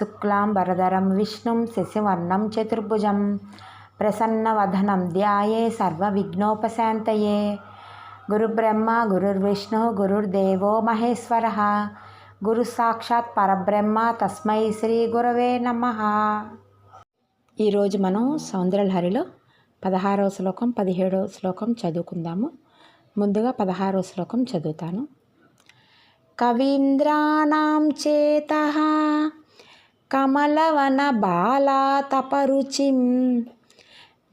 శుక్లాంబరధరం విష్ణుం శశివర్ణం చతుర్భుజం. ప్రసన్నవదనం ధ్యాయే సర్వవిఘ్నోపశాంతయే. గురుబ్రహ్మ గురుర్విష్ణు గురుర్దేవో మహేశ్వర. గురు సాక్షాత్ పరబ్రహ్మ తస్మై శ్రీ గురవే నమ. ఈరోజు మనం సౌందర్యలహరిలో పదహారవ శ్లోకం పదిహేడవ శ్లోకం చదువుకుందాము. ముందుగా పదహారవ శ్లోకం చదువుతాను. కవీంద్రాణం చేత కమలవన బాలాతపరుచిం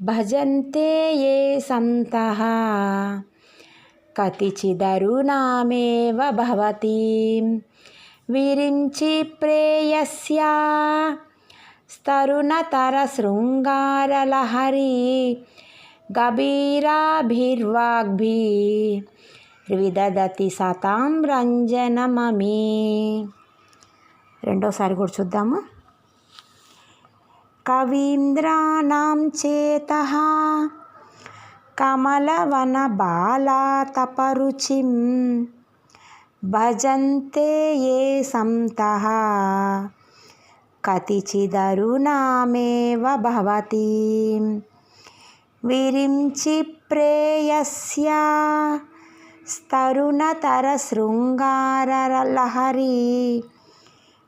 భజంతే ఏ సంతః. కతిచిదరుణామేవ భవతి. విరించి ప్రేయస్యా స్తరుణతరశృంగారలహరి గభీరాభిర్వాగ్భి. విదదతి సతాం రంజనమీ రెండోసారి కూడా చూద్దాము. కవీంద్రాణం చేత. కమలవన బాలాతపరుచిం. భజంతే ఏ సంత. కతిచిదరుణామేవ భవతి. విరించి ప్రేయస్యా స్తరుణతరశృంగారలహరి.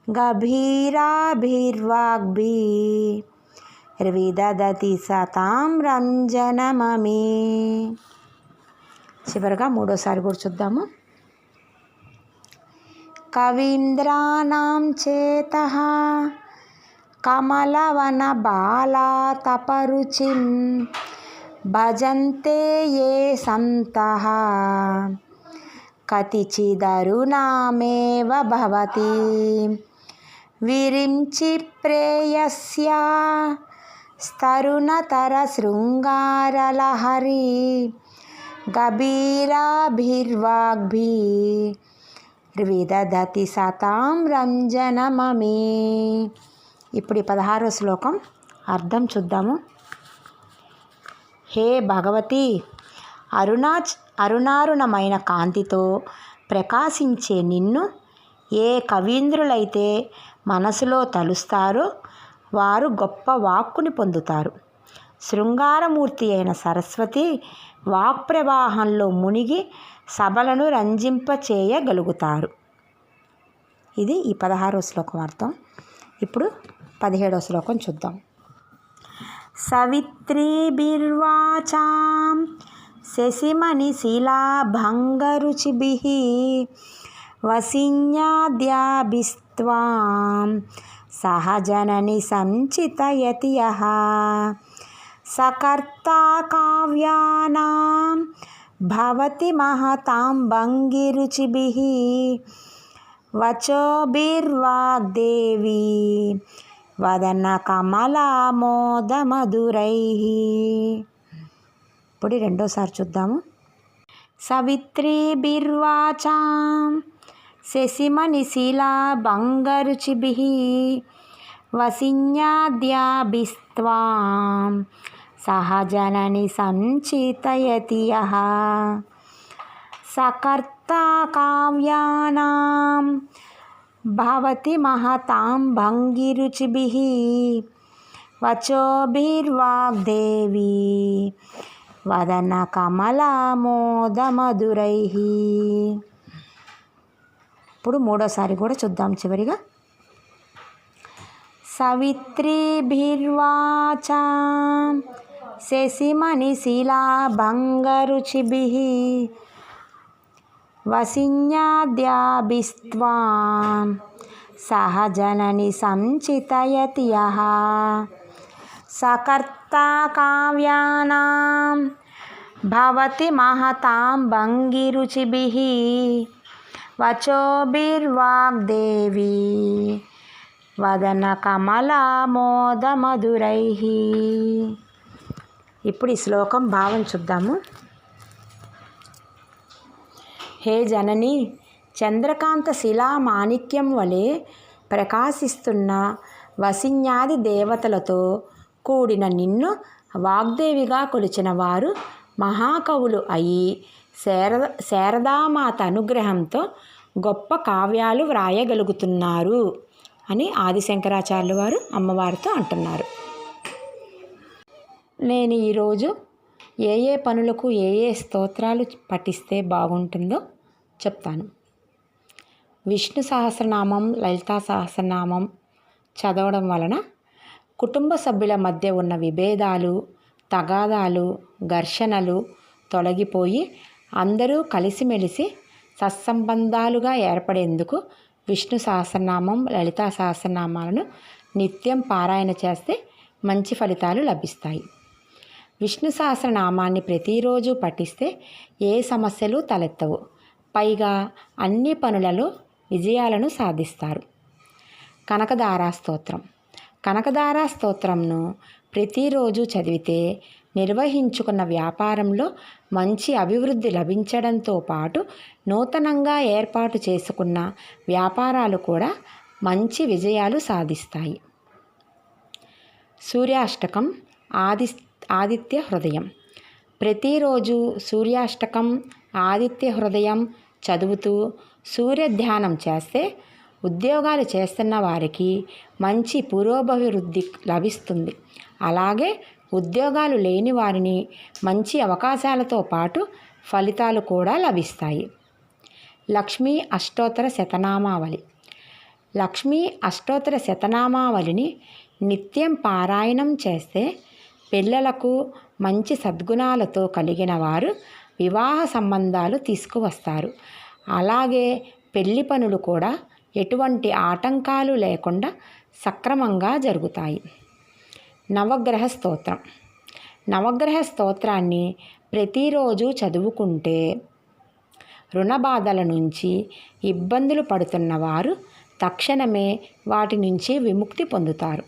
గభీరాభిర్వాగ్భి విదదతి సతాం రంజనమమే. చివరిగా మూడోసారి కూడా చూద్దాము. కవీంద్రాణం చేత కమలవన బాలాతపరుచిం భజంతే ఏ సంత కతిచిదరుణామేవ భవతి. విరించి ప్రేయస్యా స్తరుణతరశృంగారలహరి గభీరాభిర్వాగ్భి విదదతి సతాం రంజనమమి. ఇప్పుడు ఈ పదహారో శ్లోకం అర్థం చూద్దాము. హే భగవతి! అరుణాచ్ అరుణారుణమైన కాంతితో ప్రకాశించే నిన్ను ఏ కవీంద్రులైతే మనసులో తలుస్తారో వారు గొప్ప వాక్కుని పొందుతారు. శృంగారమూర్తి అయిన సరస్వతి వాక్ప్రవాహంలో మునిగి సభలను రంజింపచేయగలుగుతారు. ఇది ఈ పదహారో శ్లోకం అర్థం. ఇప్పుడు పదిహేడో శ్లోకం చూద్దాం. సవిత్రీభిర్వాచాం శశిమణిశిలాభంగరుచిభిः వసిన్యాద్యాభిస్త్వాం సహజనని సంచితయతి యः సకర్తా కావ్యానాం భవతి మహతాం భంగిరుచిభిः. వచోభిర్వాగ్దేవి వదన కమలామోదమధురై. ఇప్పుడు రెండోసారి చూద్దాము. సవిత్రీభిర్వాచాం శశిమణిశిలా భంగరుచిభిः వసిన్యాద్యాభిస్త్వాం సహజనని సంచితయతి యः సకర్తా కావ్యానాం భవతి మహతాం భంగిరుచిభిः వచోభిర్వాగ్దేవి వదన కమలామోదమధురై ఇప్పుడు మూడోసారి కూడా చూద్దాం చివరిగా. సవిత్రీభిర్వాచాం శశిమణిశిలా భంగరుచిభిः వసిన్యాద్యాభిస్త్వాం సహజనని సంచితయతి సకర్త సకర్తా కావ్యానాం భవతి మహతాం భంగిరుచిభి వచోభిర్వాగ్దేవి వదన కమలామోదమధురై ఇప్పుడు ఈ శ్లోకం భావం చూద్దాము. హే జనని చంద్రకాంత శిలా మాణిక్యం వలె ప్రకాశిస్తున్న వసిన్యాది దేవతలతో కూడిన నిన్ను వాగ్దేవిగా కొలిచిన వారు మహాకవులు అయి శారద శారదామాత అనుగ్రహంతో గొప్ప కావ్యాలు వ్రాయగలుగుతున్నారు అని ఆదిశంకరాచార్యులు వారు అమ్మవారితో అంటున్నారు. నేను ఈరోజు ఏ ఏ పనులకు ఏ ఏ స్తోత్రాలు పఠిస్తే బాగుంటుందో చెప్తాను. విష్ణు సహస్రనామం లలితా సహస్రనామం చదవడం వలన కుటుంబ సభ్యుల మధ్య ఉన్న విభేదాలు తగాదాలు ఘర్షణలు తొలగిపోయి అందరూ కలిసిమెలిసి సత్సంబంధాలుగా ఏర్పడేందుకు విష్ణు సహస్రనామం లలితా సహస్రనామాలను నిత్యం పారాయణ చేస్తే మంచి ఫలితాలు లభిస్తాయి. విష్ణు సహస్రనామాన్ని ప్రతిరోజు పఠిస్తే ఏ సమస్యలు తలెత్తవు. పైగా అన్ని పనులలో విజయాలను సాధిస్తారు. కనకదారా స్తోత్రం. కనకదారా స్తోత్రంను ప్రతిరోజు చదివితే నిర్వహించుకున్న వ్యాపారంలో మంచి అభివృద్ధి లభించడంతో పాటు నూతనంగా ఏర్పాటు చేసుకున్న వ్యాపారాలు కూడా మంచి విజయాలు సాధిస్తాయి. సూర్యాష్టకం ఆది ఆదిత్య హృదయం. ప్రతిరోజు సూర్యాష్టకం ఆదిత్య హృదయం చదువుతూ సూర్య ధ్యానం చేస్తే ఉద్యోగాలు చేస్తున్న వారికి మంచి పురోభివృద్ధి లభిస్తుంది. అలాగే ఉద్యోగాలు లేని వారిని మంచి అవకాశాలతో పాటు ఫలితాలు కూడా లభిస్తాయి. లక్ష్మీ అష్టోత్తర శతనామావళి. లక్ష్మీ అష్టోత్తర శతనామావళిని నిత్యం పారాయణం చేస్తే పిల్లలకు మంచి సద్గుణాలతో కలిగిన వారు వివాహ సంబంధాలు తీసుకువస్తారు. అలాగే పెళ్ళి పనులు కూడా ఎటువంటి ఆటంకాలు లేకుండా సక్రమంగా జరుగుతాయి. నవగ్రహ స్తోత్రం. నవగ్రహ స్తోత్రాన్ని ప్రతిరోజు చదువుకుంటే రుణ బాధల నుంచి ఇబ్బందులు పడుతున్న వారు తక్షణమే వాటి నుంచి విముక్తి పొందుతారు.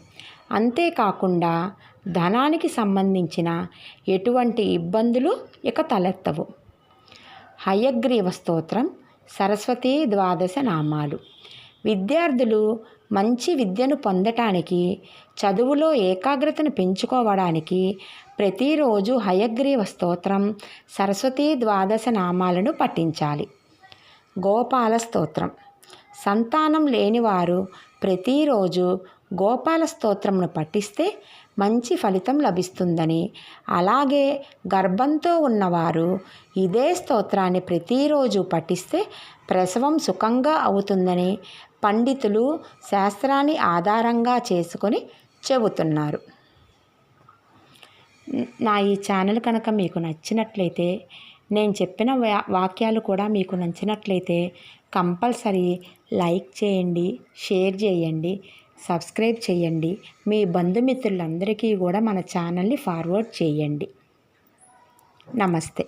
అంతేకాకుండా ధనానికి సంబంధించిన ఎటువంటి ఇబ్బందులు ఇక తలెత్తవు. హయగ్రీవ స్తోత్రం సరస్వతీ ద్వాదశ నామాలు. విద్యార్థులు మంచి విద్యను పొందటానికి చదువులో ఏకాగ్రతను పెంచుకోవడానికి ప్రతిరోజు హయగ్రీవ స్తోత్రం సరస్వతీ ద్వాదశ నామాలను పఠించాలి. గోపాల స్తోత్రం. సంతానం లేనివారు ప్రతిరోజు గోపాల స్తోత్రంను పఠిస్తే మంచి ఫలితం లభిస్తుందని అలాగే గర్భంతో ఉన్నవారు ఇదే స్తోత్రాన్ని ప్రతిరోజు పఠిస్తే ప్రసవం సుఖంగా అవుతుందని పండితులు శాస్త్రాన్ని ఆధారంగా చేసుకొని చెబుతున్నారు. నా ఈ ఛానల్ కనుక మీకు నచ్చినట్లయితే నేను చెప్పిన వాక్యాలు కూడా మీకు నచ్చినట్లయితే కంపల్సరీ లైక్ చేయండి షేర్ చేయండి సబ్స్క్రైబ్ చేయండి. మీ బంధుమిత్రులందరికీ కూడా మన ఛానల్ని ఫార్వర్డ్ చేయండి. నమస్తే.